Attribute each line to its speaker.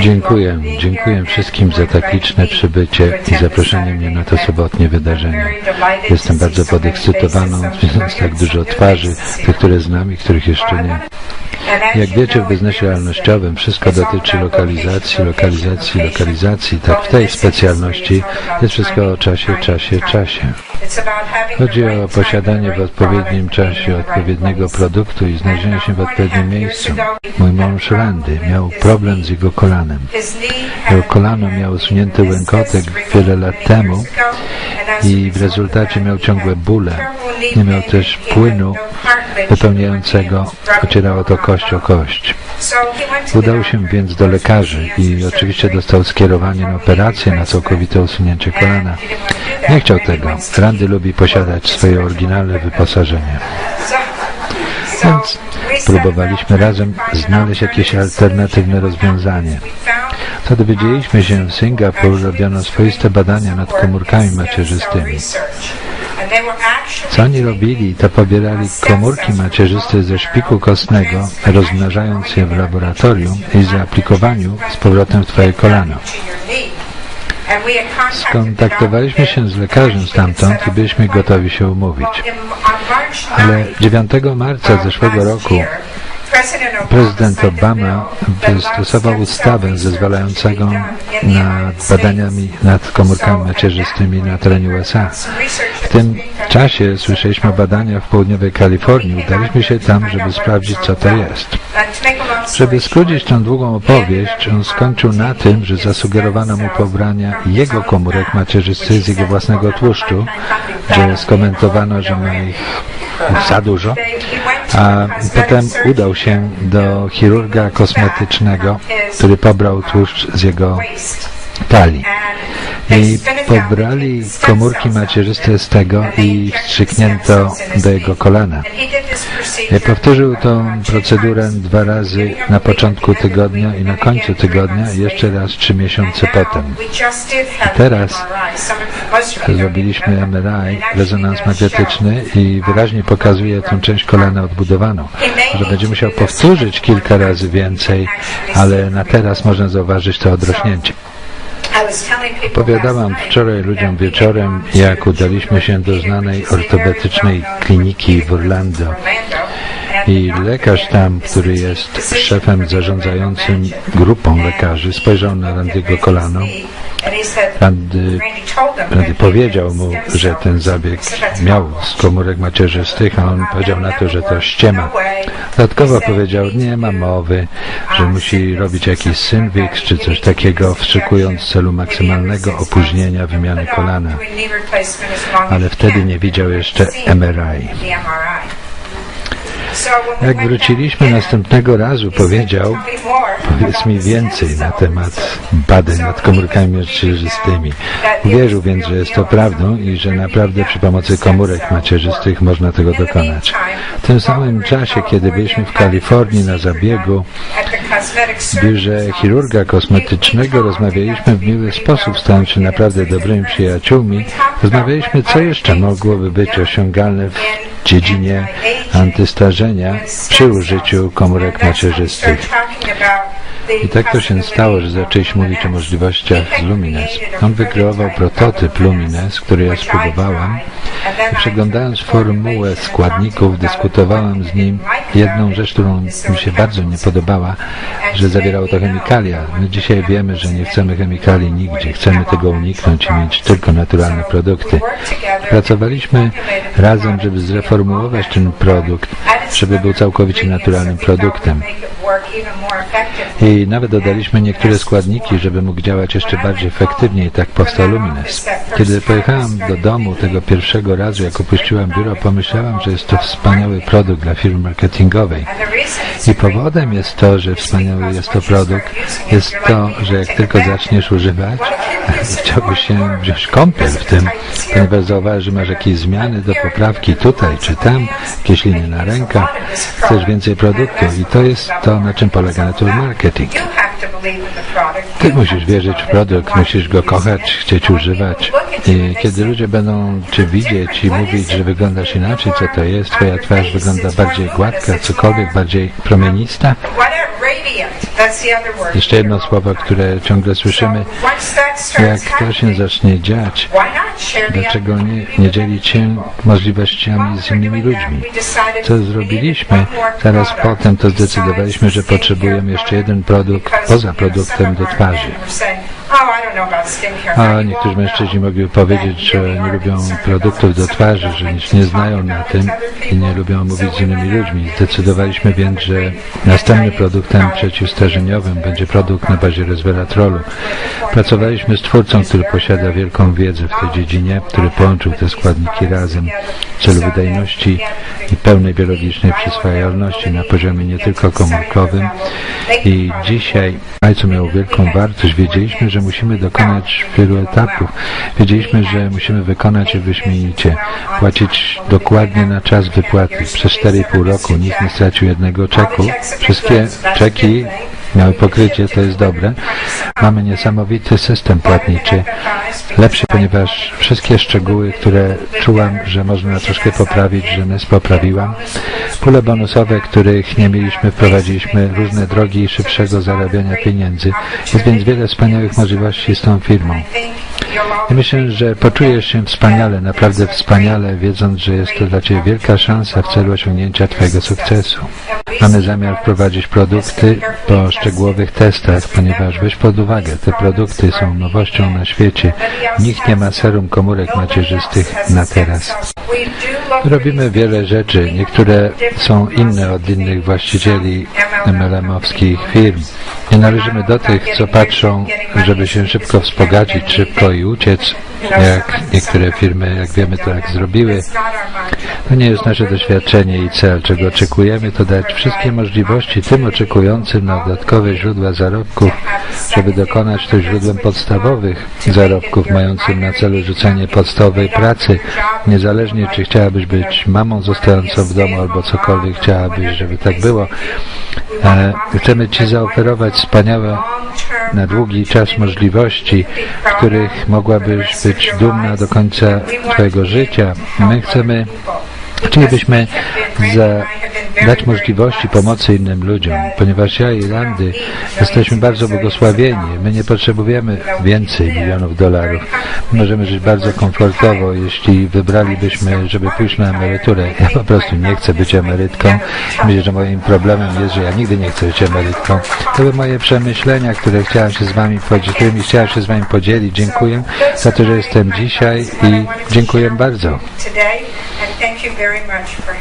Speaker 1: Dziękuję. Dziękuję wszystkim za tak liczne przybycie i zaproszenie mnie na to sobotnie wydarzenie. Jestem bardzo podekscytowaną, widząc tak dużo twarzy, tych, które znam i których jeszcze nie. Jak wiecie, w biznesie realnościowym wszystko dotyczy lokalizacji, lokalizacji, lokalizacji. Tak w tej specjalności jest wszystko o czasie, czasie, czasie. Chodzi o posiadanie w odpowiednim czasie odpowiedniego produktu i znalezienie się w odpowiednim miejscu. Mój mąż Randy miał problem z jego kolanem. Jego kolano miało usunięty łękotek wiele lat temu i w rezultacie miał ciągłe bóle. Nie miał też płynu wypełniającego, ocierało to kość o kość. Udał się więc do lekarzy i oczywiście dostał skierowanie na operację na całkowite usunięcie kolana. Nie chciał tego. Randy lubi posiadać swoje oryginalne wyposażenie. Więc próbowaliśmy razem znaleźć jakieś alternatywne rozwiązanie. Co dowiedzieliśmy się, w Singapur robiono swoiste badania nad komórkami macierzystymi. Co oni robili, to pobierali komórki macierzyste ze szpiku kostnego, rozmnażając je w laboratorium i zaaplikowaniu z powrotem w Twoje kolano. Skontaktowaliśmy się z lekarzem stamtąd i byliśmy gotowi się umówić. Ale 9 marca zeszłego roku prezydent Obama wystosował ustawę zezwalającą nad badaniami nad komórkami macierzystymi na terenie USA. W tym czasie słyszeliśmy o badaniach w południowej Kalifornii. Udaliśmy się tam, żeby sprawdzić, co to jest. Żeby skrócić tę długą opowieść, on skończył na tym, że zasugerowano mu pobrania jego komórek macierzystych z jego własnego tłuszczu, że skomentowano, że ma ich za dużo, a potem udał się do chirurga kosmetycznego, który pobrał tłuszcz z jego I pobrali komórki macierzyste z tego i wstrzyknięto do jego kolana. I powtórzył tą procedurę dwa razy na początku tygodnia i na końcu tygodnia i jeszcze raz trzy miesiące potem. I teraz zrobiliśmy MRI, rezonans magnetyczny i wyraźnie pokazuje tę część kolana odbudowaną. Że będzie musiał powtórzyć kilka razy więcej, ale na teraz można zauważyć to odrośnięcie. Opowiadałam wczoraj ludziom wieczorem, jak udaliśmy się do znanej ortopedycznej kliniki w Orlando. I lekarz tam, który jest szefem zarządzającym grupą lekarzy, spojrzał na Randy'ego kolano. Randy, Randy powiedział mu, że ten zabieg miał z komórek macierzystych, a on powiedział na to, że to ściema. Dodatkowo powiedział, nie ma mowy, że musi robić jakiś synwix czy coś takiego, wstrzykując w celu maksymalnego opóźnienia wymiany kolana. Ale wtedy nie widział jeszcze MRI. Jak wróciliśmy następnego razu, powiedział, powiedz mi więcej na temat badań nad komórkami macierzystymi. Uwierzył więc, że jest to prawdą i że naprawdę przy pomocy komórek macierzystych można tego dokonać. W tym samym czasie, kiedy byliśmy w Kalifornii na zabiegu w biurze chirurga kosmetycznego, rozmawialiśmy w miły sposób, stając się naprawdę dobrymi przyjaciółmi. Rozmawialiśmy, co jeszcze mogłoby być osiągalne w dziedzinie antystarzenia przy użyciu komórek macierzystych. I tak to się stało, że zaczęliśmy mówić o możliwościach Lumines. On wykreował prototyp Lumines, który ja spróbowałem i przeglądając formułę składników dyskutowałem z nim jedną rzecz, którą mi się bardzo nie podobała, że zawierało to chemikalia. My dzisiaj wiemy, że nie chcemy chemikali nigdzie. Chcemy tego uniknąć i mieć tylko naturalne produkty. Pracowaliśmy razem, żeby zreformułować ten produkt, żeby był całkowicie naturalnym produktem. I nawet dodaliśmy niektóre składniki, żeby mógł działać jeszcze bardziej efektywnie i tak powstał Lumines. Kiedy pojechałam do domu tego pierwszego razu, jak opuściłam biuro, pomyślałam, że jest to wspaniały produkt dla firmy marketingowej. I powodem jest to, że wspaniały jest to produkt, jest to, że jak tylko zaczniesz używać, chciałbyś się wziąć kąpiel w tym, ponieważ zauważysz, że masz jakieś zmiany do poprawki tutaj czy tam, jakieś linie na rękach, chcesz więcej produktu i to jest to, na czym polega network marketing. Ty musisz wierzyć w produkt, musisz go kochać, chcieć używać. I kiedy ludzie będą Cię widzieć i mówić, że wyglądasz inaczej, co to jest, Twoja twarz wygląda bardziej gładka, cokolwiek bardziej promienista, Jeszcze jedno słowo, które ciągle słyszymy. Jak to się zacznie dziać, dlaczego nie, nie dzielić się możliwościami z innymi ludźmi? Co zrobiliśmy? Zaraz potem to zdecydowaliśmy, że potrzebujemy jeszcze jeden produkt poza produktem do twarzy. A niektórzy mężczyźni mogliby powiedzieć, że nie lubią produktów do twarzy, że nic nie znają na tym i nie lubią mówić z innymi ludźmi. Zdecydowaliśmy więc, że następnym produktem przeciwstarzeniowym będzie produkt na bazie resveratrolu. Pracowaliśmy z twórcą, który posiada wielką wiedzę w tej dziedzinie, który połączył te składniki razem w celu wydajności i pełnej biologicznej przyswajalności na poziomie nie tylko komórkowym. I dzisiaj, co miało wielką wartość, wiedzieliśmy, że musimy dokonać wielu etapów. Wiedzieliśmy, że musimy wykonać je wyśmienicie, płacić dokładnie na czas wypłaty. Przez 4,5 roku nikt nie stracił jednego czeku. Wszystkie czeki miały pokrycie, to jest dobre. Mamy niesamowity system płatniczy, lepszy, ponieważ wszystkie szczegóły, które czułam, że można troszkę poprawić, że NES poprawiłam. Pule bonusowe, których nie mieliśmy, wprowadziliśmy różne drogi szybszego zarabiania pieniędzy. Jest więc wiele wspaniałych możliwości z tą firmą. I myślę, że poczujesz się wspaniale, naprawdę wspaniale, wiedząc, że jest to dla Ciebie wielka szansa w celu osiągnięcia Twojego sukcesu. Mamy zamiar wprowadzić produkty po szczegółowych testach, ponieważ weź pod uwagę, te produkty są nowością na świecie. Nikt nie ma serum komórek macierzystych na teraz. Robimy wiele rzeczy, niektóre są inne od innych właścicieli MLM-owskich firm. Nie należymy do tych, co patrzą, żeby się szybko wzbogacić, szybko i uciec, jak niektóre firmy, jak wiemy, to jak zrobiły. To nie jest nasze doświadczenie i cel. Czego oczekujemy, to dać wszystkie możliwości tym oczekującym na dodatkowe źródła zarobków, żeby dokonać to źródłem podstawowych zarobków, mającym na celu rzucenie podstawowej pracy, niezależnie czy chciałabyś być mamą zostającą w domu albo cokolwiek chciałabyś, żeby tak było. E, chcemy Ci zaoferować wspaniałe na długi czas możliwości, których mogłabyś być dumna do końca Twojego życia. My chcemy Chcielibyśmy dać możliwości pomocy innym ludziom, ponieważ ja i Landy jesteśmy bardzo błogosławieni. My nie potrzebujemy więcej milionów dolarów. Możemy żyć bardzo komfortowo, jeśli wybralibyśmy, żeby pójść na emeryturę. Ja po prostu nie chcę być emerytką. Myślę, że moim problemem jest, że ja nigdy nie chcę być emerytką. To były moje przemyślenia, które chciałem się z Wami, którymi chciałem się z Wami podzielić. Dziękuję za to, że jestem dzisiaj i dziękuję bardzo.
Speaker 2: very much for having